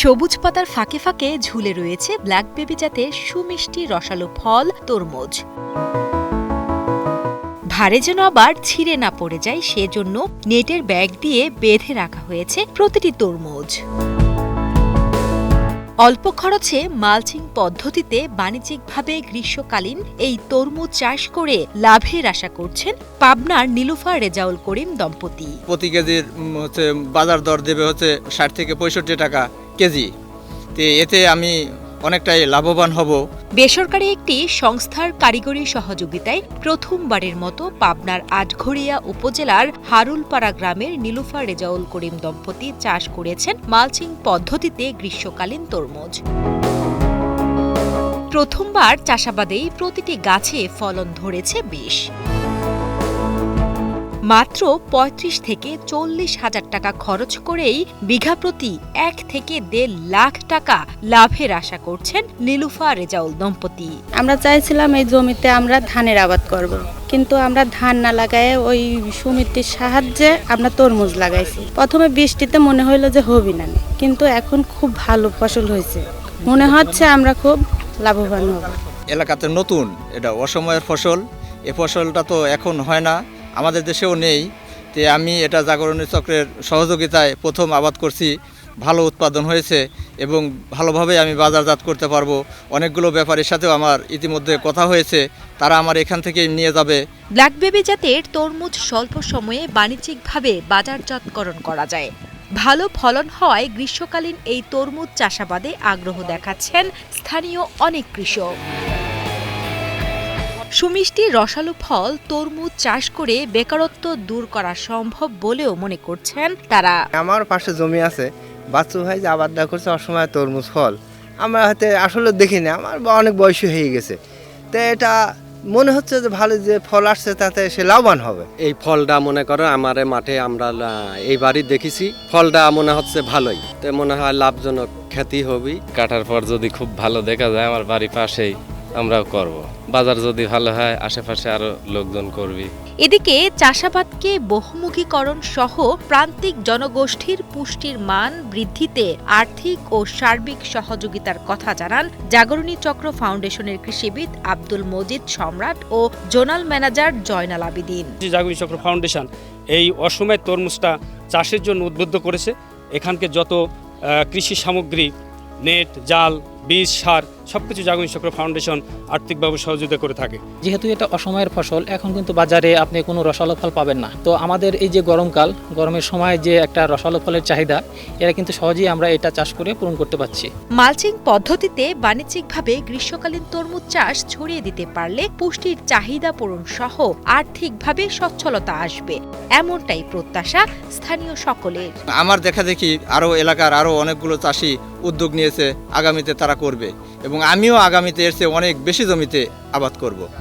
সবুজ পাতার ফাঁকে ফাঁকে ঝুলে রয়েছে ব্ল্যাক বেবি জাতের সুমিষ্টি রসালো ফল, তরমুজ। ভারে যেন আবার ছিঁড়ে না পড়ে যায়, সেজন্য নেটের ব্যাগ দিয়ে বেঁধে রাখা হয়েছে প্রতিটি তরমুজ। অল্প খরচে মালচিং পদ্ধতিতে বাণিজ্যিকভাবে গ্রীষ্মকালীন এই তরমুজ চাষ করে লাভের আশা করছেন পাবনার নীলুফার রেজাউল করিম দম্পতি। প্রতি কেজির হচ্ছে বাজার দর দেবে হচ্ছে ষাট থেকে পঁয়ষট্টি টাকা। কেজি। তো এতে আমি অনেকটাই লাভবান হব। বেসরকারি একটি সংস্থার কারিগরি সহযোগিতায় প্রথমবারের মতো পাবনার আটঘরিয়া উপজেলার হারুলপাড়া গ্রামের নীলুফার রেজাউল করিম দম্পতি চাষ করেছেন মালচিং পদ্ধতিতে গ্রীষ্মকালীন তরমুজ। প্রথমবার চাষাবাদেই প্রতিটি গাছে ফলন ধরেছে বেশ মাত্র ৩৫ থেকে চল্লিশ হাজার টাকা খরচ করেই বিঘা প্রতি এক থেকে দেড় লাখ টাকা লাভের আশা করছেন নীলুফা রেজাউল দম্পতি। আমরা চাইছিলাম এই জমিতে আমরা ধানের আবাদ করব। কিন্তু আমরা ধান না লাগায় ওই সমিতির সাহায্যে আমরা তরমুজ লাগাইছি। প্রথমে বৃষ্টিতে মনে হইল যে হবি না কিন্তু এখন খুব ভালো ফসল হয়েছে। মনে হচ্ছে আমরা খুব লাভবান হব। এলাকাতে নতুন এটা অসময়ের ফসল এ ফসলটা তো এখন হয় না। আমাদের দেশেও নেই, তে আমি এটা জাগরণী চক্রের সহযোগিতায় প্রথম আবাদ করছি। ভালো উৎপাদন হয়েছে এবং ভালোভাবে আমি বাজারজাত করতে পারব। অনেকগুলো ব্যাপারের সাথেও আমার ইতিমধ্যে কথা হয়েছে, তারা আমার এখান থেকেই নিয়ে যাবে। ব্ল্যাক বেবি জাতের তরমুজ স্বল্প সময়ে বাণিজ্যিকভাবে বাজারজাতকরণ করা যায়। ভালো ফলন হওয়ায় গ্রীষ্মকালীন এই তরমুজ চাষাবাদে আগ্রহ দেখাচ্ছেন স্থানীয় অনেক কৃষক। সুমিষ্টি রসালো ফল তরমুজ চাষ করে বেকারত্ব দূর করা সম্ভব বলেও মনে করছেন তারা। আমার পাশে জমি আছে বাচ্চু ভাই যে আবাদটা করছে অসময় তরমুজ ফল। আমরা হয়তো আসলে দেখি না আমার অনেক বয়স হয়ে গেছে। তো এটা মনে হচ্ছে যে ভালো যে ফল আসছে তাতে সে লাভবান হবে। এই ফলটা মনে করো আমার মাঠে আমরা লা- এইবারই দেখেছি ফলটা মনে হচ্ছে ভালোই। তো মনে হয় লাভজনক খ্যাতি হবি কাটার পর যদি খুব ভালো দেখা যায় আমার বাড়ির পাশেই। আমরাও করব। বাজার যদি ভালো হয় আশেপাশে আরও লোকজন করবি। এদিকে চাষাবাদকে বহুমুখীকরণ সহ প্রান্তিক জনগোষ্ঠীর পুষ্টির মান বৃদ্ধিতে আর্থিক ও সার্বিক সহযোগিতার কথা জানান জাগরণী চক্র ফাউন্ডেশনের কৃষিবিদ আব্দুল মজিদ সম্রাট ও zonal manager Joynal Abedin. Jagorani Chakra foundation এই অসময় তরমুজটা চাষের জন্য উদ্বুদ্ধ করেছে। এখানকে যত কৃষি সামগ্রী নেট জাল বীজ সার সব কিছু জাগরণী চক্র ফাউন্ডেশন আর্থিকভাবে সহযোগিতা করে থাকে। যেহেতু এটা অসময়ের ফসল এখন কিন্তু বাজারে আপনি কোনো রসালো ফল পাবেন না। তো আমাদের এই যে গরমকাল গরমের সময় যে একটা রসালো ফলের চাহিদা এরা কিন্তু সহজেই আমরা এটা চাষ করে পূরণ করতে পারছি। মালচিং পদ্ধতিতে বাণিজ্যিকভাবে গ্রীষ্মকালীন তরমুজ চাষ ছড়িয়ে দিতে পারলে পুষ্টির চাহিদা পূরণ সহ আর্থিকভাবে সচ্ছলতা আসবে। এমনটাই প্রত্যাশা স্থানীয় সকলের। আমার দেখা দেখি আরও এলাকার আরও অনেকগুলো চাষি উদ্যোগ নিয়েছে আগামীতে তারা করবে এবং আমিও আগামীতে এর চেয়ে অনেক বেশি জমিতে আবাদ করব।